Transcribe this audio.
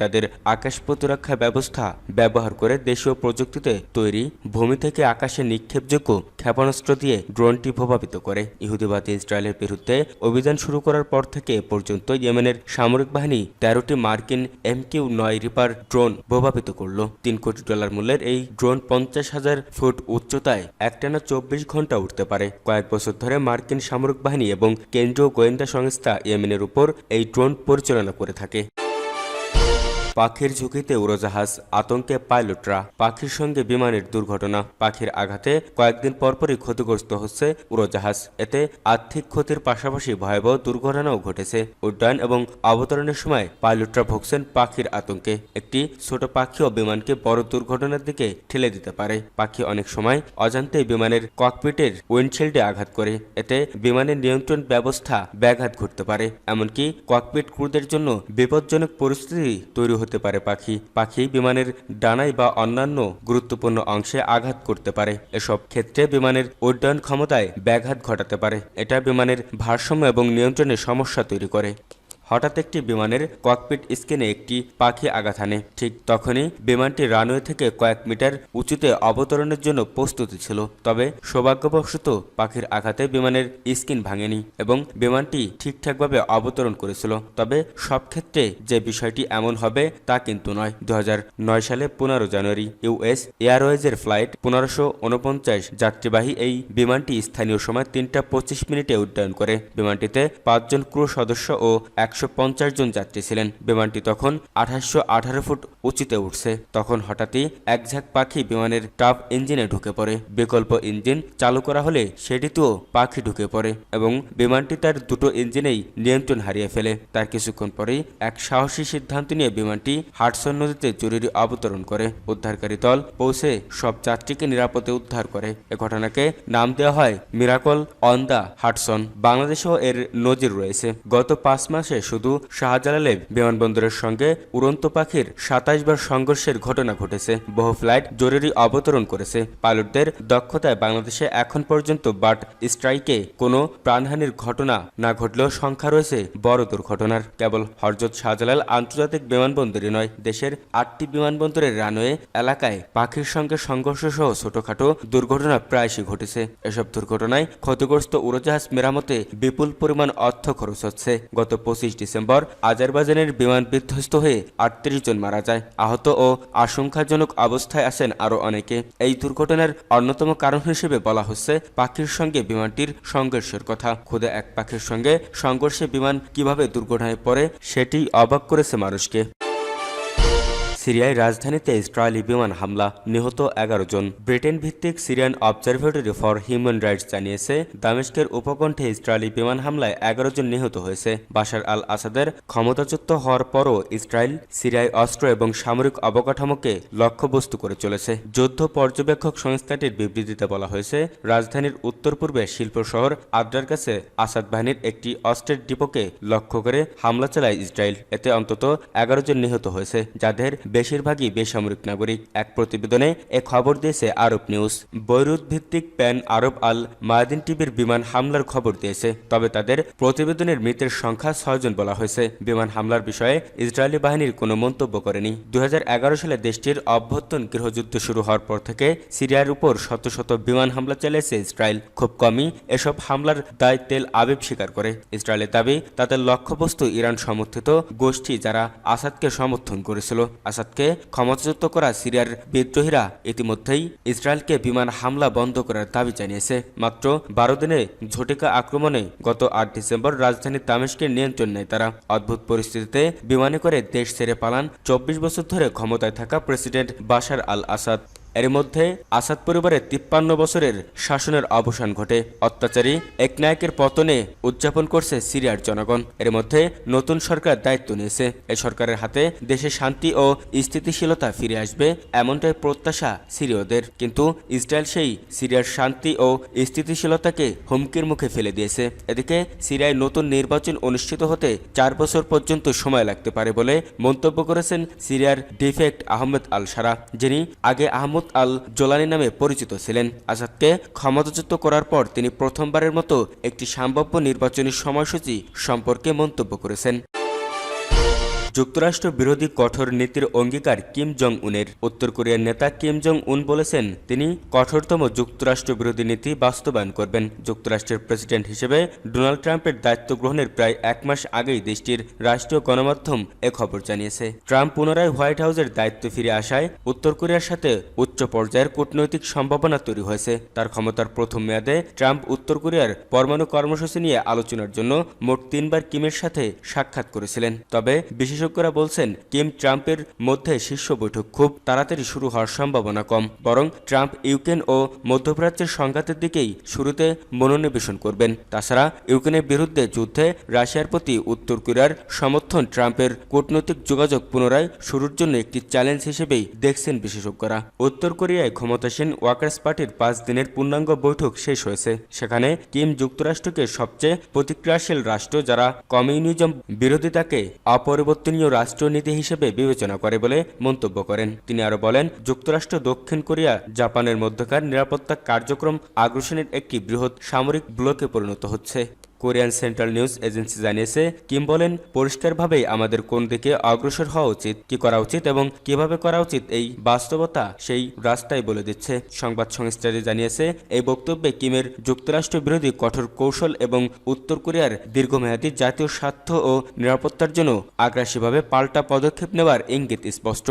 তাদের আকাশ প্রতিরক্ষা ব্যবস্থা ব্যবহার করে দেশীয় প্রযুক্তিতে তৈরি ভূমি থেকে আকাশে নিক্ষেপযোগ্য ক্ষেপণাস্ত্র দিয়ে ড্রোনটি প্রভাবিত করে। ইহুদিবাদী ইসরায়েলের বিরুদ্ধে অভিযান শুরু করার পর থেকে এ পর্যন্ত ইয়েমেনের সামরিক বাহিনী তেরোটি মার্কিন এমকিউ নয় রিপার ড্রোন প্রভাবিত করল। তিন কোটি ডলার মূল্যের এই ড্রোন পঞ্চাশ হাজার ফুট উচ্চতায় একটানা চব্বিশ ঘণ্টা উঠতে পারে। কয়েক বছর ধরে মার্কিন সামরিক বাহিনী এবং কেন্দ্রীয় গোয়েন্দা সংস্থা ইয়েমেনের উপর এই ড্রোন পরিচালনা করে থাকে। পাখির ঝুঁকিতে উড়োজাহাজ, আতঙ্কে পাইলটরা, পাখির সঙ্গে বিমানের দুর্ঘটনা, পাখির আঘাতে কয়েকদিন পরপরই ক্ষতিগ্রস্ত হচ্ছে উড়োজাহাজ। এতে আর্থিক ক্ষতির পাশাপাশি ভয়াবহ দুর্ঘটনাও ঘটেছে। উড্ডয়ন এবং অবতরণের সময় পাইলটরা ভুগছেন পাখির আতঙ্কে। একটি ছোট পাখিও বিমানকে বড় দুর্ঘটনার দিকে ঠেলে দিতে পারে। পাখি অনেক সময় অজান্তেই বিমানের ককপিটের উইন্ডশিল্ডে আঘাত করে। এতে বিমানের নিয়ন্ত্রণ ব্যবস্থা ব্যাঘাত ঘটতে পারে। এমনকি ককপিট ক্রুদের জন্য বিপজ্জনক পরিস্থিতি তৈরি হতে পারে পাখি। পাখি বিমানের ডানায় বা অন্যান্য গুরুত্বপূর্ণ অংশে আঘাত করতে পারে। এসব ক্ষেত্রে বিমানের উড্ডয়ন ক্ষমতায় ব্যাঘাত ঘটাতে পারে। এটা বিমানের ভারসাম্য এবং নিয়ন্ত্রণে সমস্যা তৈরি করে। হঠাৎ একটি বিমানের ককপিট স্ক্রিনে একটি পাখি আঘাত হানে। ঠিক তখনই বিমানটি রানওয়ে থেকে কয়েক মিটার উঁচুতে অবতরণের জন্য প্রস্তুতি ছিল। তবে সৌভাগ্যবশত পাখির আঘাতে বিমানের স্ক্রিন ভাঙেনি এবং বিমানটি ঠিকঠাকভাবে অবতরণ করেছিল। তবে সব ক্ষেত্রে যে বিষয়টি এমন হবে তা কিন্তু নয়। দু সালে পনেরো জানুয়ারি ইউএস এয়ারওয়েজের ফ্লাইট পনেরোশো উনপঞ্চাশ যাত্রীবাহী এই বিমানটি স্থানীয় সময় তিনটা পঁচিশ মিনিটে উড্ডয়ন করে। বিমানটিতে পাঁচজন ক্রু সদস্য ও একশো পঞ্চাশ জন যাত্রী ছিলেন। বিমানটি তখন আঠাশশো ফুট উঁচুতে উঠছে। তখন হঠাৎই এক ঝাঁক পাখি বিমানের টাপ ইঞ্জিনে ঢুকে পড়ে। বিকল্প ইঞ্জিন চালু করা হলে সেটিতেও পাখি ঢুকে পড়ে এবং বিমানটি তার দুটো ইঞ্জিনেই নিয়ন্ত্রণ হারিয়ে ফেলে। তার কিছুক্ষণ পরেই এক সাহসী সিদ্ধান্ত নিয়ে বিমানটি হাটসন নদীতে জরুরি অবতরণ করে। উদ্ধারকারী দল পৌঁছে সব যাত্রীকে নিরাপদে উদ্ধার করে। এ ঘটনাকে নাম দেওয়া হয় মিরাকল অন দ্য হাটসন। বাংলাদেশেও এর নজির রয়েছে। গত পাঁচ মাসে শুধু শাহজালালে বিমানবন্দরের সঙ্গে উড়ন্ত পাখির সাতাইশ বার সংঘর্ষের ঘটনা ঘটেছে। বহু ফ্লাইট জরুরি অবতরণ করেছে। পাইলটদের দক্ষতায় বাংলাদেশে এখন পর্যন্ত বাট স্ট্রাইকে কোনো প্রাণহানির ঘটনা না ঘটলেও সংখ্যা রয়েছে বড় দুর্ঘটনার। কেবল হরজত শাহজালাল আন্তর্জাতিক বিমানবন্দরই নয়, দেশের আটটি বিমানবন্দরের রানওয়ে এলাকায় পাখির সঙ্গে সংঘর্ষ সহ ছোটখাটো দুর্ঘটনা প্রায়শই ঘটেছে। এসব দুর্ঘটনায় ক্ষতিগ্রস্ত উড়োজাহাজ মেরামতে বিপুল পরিমাণ অর্থ খরচ হচ্ছে। গত পঁচিশ ডিসেম্বর আজারবাইজানের বিমান বিধ্বস্ত হয়ে আটত্রিশ জন মারা যায়। আহত ও আশঙ্কাজনক অবস্থায় আছেন আরও অনেকে। এই দুর্ঘটনার অন্যতম কারণ হিসেবে বলা হচ্ছে পাখির সঙ্গে বিমানটির সংঘর্ষের কথা। খুদে এক পাখির সঙ্গে সংঘর্ষে বিমান কীভাবে দুর্ঘটনায় পড়ে, সেটি অবাক করেছে মানুষকে। সিরিয়ায় রাজধানীতে ইসরায়েলি বিমান হামলা, নিহত এগারো জন। ব্রিটেন ভিত্তিক Syrian observatory for human rights জানিয়েছে, দামেস্কের উপকণ্ঠে ইসরায়েলি বিমান হামলায় এগারো জন নিহত হয়েছে। বাশার আল আসাদের ক্ষমতাচ্যুত হওয়ার পরও ইসরায়েল সিরিয়ায় অস্ত্র এবং সামরিক অবকাঠামোকে লক্ষ্যবস্তু করে চলেছে। যুদ্ধ পর্যবেক্ষক সংস্থাটির বিবৃতিতে বলা হয়েছে, রাজধানীর উত্তর পূর্বে শিল্প শহর আদ্রার কাছে আসাদ বাহিনীর একটি অস্ত্রের ডিপোকে লক্ষ্য করে হামলা চালায় ইসরায়েল। এতে অন্তত এগারো জন নিহত হয়েছে, যাদের বেশিরভাগই বেসামরিক নাগরিক এক প্রতিবেদনে এ খবর দিয়েছে আরব নিউজ। বৈরুত ভিত্তিক প্যান আরব আল মায়াদিন টিভির বিমান হামলার খবর দিয়েছে। তবে তাদের প্রতিবেদনের মৃতের সংখ্যা ছয়জন বলা হয়েছে। বিমান হামলার বিষয়ে ইসরায়েলি বাহিনীর কোনো মন্তব্য করেনি। দু সালে দেশটির অভ্যন্তরীণ গৃহযুদ্ধ শুরু হওয়ার পর থেকে সিরিয়ার উপর শত শত বিমান হামলা চালিয়েছে ইসরায়েল। খুব কমই এসব হামলার দায় তেল আবিব স্বীকার করে। ইসরায়েলের দাবি, তাদের লক্ষ্যবস্তু ইরান সমর্থিত গোষ্ঠী যারা আসাদকে সমর্থন করেছিল। আসাদকে ক্ষমতাচ্যুত করা সিরিয়ার বিদ্রোহীরা ইতিমধ্যেই ইসরায়েলকে বিমান হামলা বন্ধ করার দাবি জানিয়েছে। মাত্র বারো দিনে ঝটিকা আক্রমণে গত আট ডিসেম্বর রাজধানী তামেশকের নিয়ন্ত্রণ নেয় তারা। অদ্ভুত পরিস্থিতিতে বিমানে করে দেশ ছেড়ে পালান চব্বিশ বছর ধরে ক্ষমতায় থাকা প্রেসিডেন্ট বাশার আল আসাদ এর মধ্যে আসাদ পরিবারের তিপ্পান্ন বছরের শাসনের অবসান ঘটে। অত্যাচারী এক নায়কের পতনে উদযাপন করছে সিরিয়ার জনগণ। এর মধ্যে নতুন সরকার দায়িত্ব নিয়েছে। এ সরকারের হাতে দেশে শান্তি ও স্থিতিশীলতা ফিরে আসবে এমনটাই প্রত্যাশা সিরীয়দের। কিন্তু ইসরায়েল সেই সিরিয়ার শান্তি ও স্থিতিশীলতাকে হুমকির মুখে ফেলে দিয়েছে। এদিকে সিরিয়ায় নতুন নির্বাচন অনুষ্ঠিত হতে চার বছর পর্যন্ত সময় লাগতে পারে বলে মন্তব্য করেছেন সিরিয়ার ডিফেক্ট আহমেদ আল সারা যিনি আগে আহমদ আল জোলানি নামে পরিচিত ছিলেন। আজাদকে ক্ষমতাচ্যুত করার পর তিনি প্রথমবারের মতো একটি সম্ভাব্য নির্বাচনী সময়সূচি সম্পর্কে মন্তব্য করেছেন। যুক্তরাষ্ট্র বিরোধী কঠোর নীতির অঙ্গীকার কিম জং উনের উত্তর কোরিয়ার নেতা কিম জং উন বলেছেন, তিনি কঠোরতম যুক্তরাষ্ট্র বিরোধী নীতি বাস্তবায়ন করবেন। যুক্তরাষ্ট্রের প্রেসিডেন্ট হিসেবে ডোনাল্ড ট্রাম্পের দায়িত্ব গ্রহণের প্রায় এক মাস আগেই দেশটির রাষ্ট্রীয় গণমাধ্যম এ খবর জানিয়েছে। ট্রাম্প পুনরায় হোয়াইট হাউসের দায়িত্ব ফিরে আসায় উত্তর কোরিয়ার সাথে উচ্চ পর্যায়ের কূটনৈতিক সম্ভাবনা তৈরি হয়েছে। তার ক্ষমতার প্রথম মেয়াদে ট্রাম্প উত্তর কোরিয়ার পরমাণু কর্মসূচি নিয়ে আলোচনার জন্য মোট তিনবার কিমের সাথে সাক্ষাৎ করেছিলেন। তবে বিশেষজ্ঞরা বলছেন কিম ট্রাম্পের মধ্যে শীর্ষ বৈঠক খুব তাড়াতাড়ি শুরু হওয়ার সম্ভাবনা কম, বরং ট্রাম্প ইউক্রেন ও মধ্যপ্রাচ্যের সংঘাতের দিকেই শুরুতে মনোনিবেশন করবেন। তাছাড়া ইউক্রেনের বিরুদ্ধে যুদ্ধে রাশিয়ার প্রতি উত্তর কোরিয়ার সমর্থন ট্রাম্পের কূটনৈতিক যোগাযোগ পুনরায় শুরুর জন্য একটি চ্যালেঞ্জ হিসেবেই দেখছেন বিশেষজ্ঞরা। উত্তর কোরিয়ায় ক্ষমতাসীন ওয়ার্কার্স পার্টির পাঁচ দিনের পূর্ণাঙ্গ বৈঠক শেষ হয়েছে। সেখানে কিম যুক্তরাষ্ট্রকে সবচেয়ে প্রতিক্রিয়াশীল রাষ্ট্র যারা কমিউনিজম বিরোধিতাকে অপরিবর্তনীয় রাষ্ট্রনীতি হিসেবে বিবেচনা করে বলে মন্তব্য করেন। তিনি আরও বলেন, যুক্তরাষ্ট্র দক্ষিণ কোরিয়া, জাপানের মধ্যকার নিরাপত্তা কার্যক্রম আগ্রাসনের একটি বৃহৎ সামরিক ব্লকে পরিণত হচ্ছে। কোরিয়ান সেন্ট্রাল নিউজ এজেন্সি জানিয়েছে, কিম বলেন, পরিষ্কারভাবেই আমাদের কোন দিকে অগ্রসর হওয়া উচিত, কি করা উচিত এবং কীভাবে করা উচিত এই বাস্তবতা সেই রাস্তায় বলে দিচ্ছে। সংবাদ সংস্থাটি জানিয়েছে, এই বক্তব্যে কিমের যুক্তরাষ্ট্র বিরোধী কঠোর কৌশল এবং উত্তর কোরিয়ার দীর্ঘমেয়াদী জাতীয় স্বার্থ ও নিরাপত্তার জন্য আগ্রাসীভাবে পাল্টা পদক্ষেপ নেওয়ার ইঙ্গিত স্পষ্ট।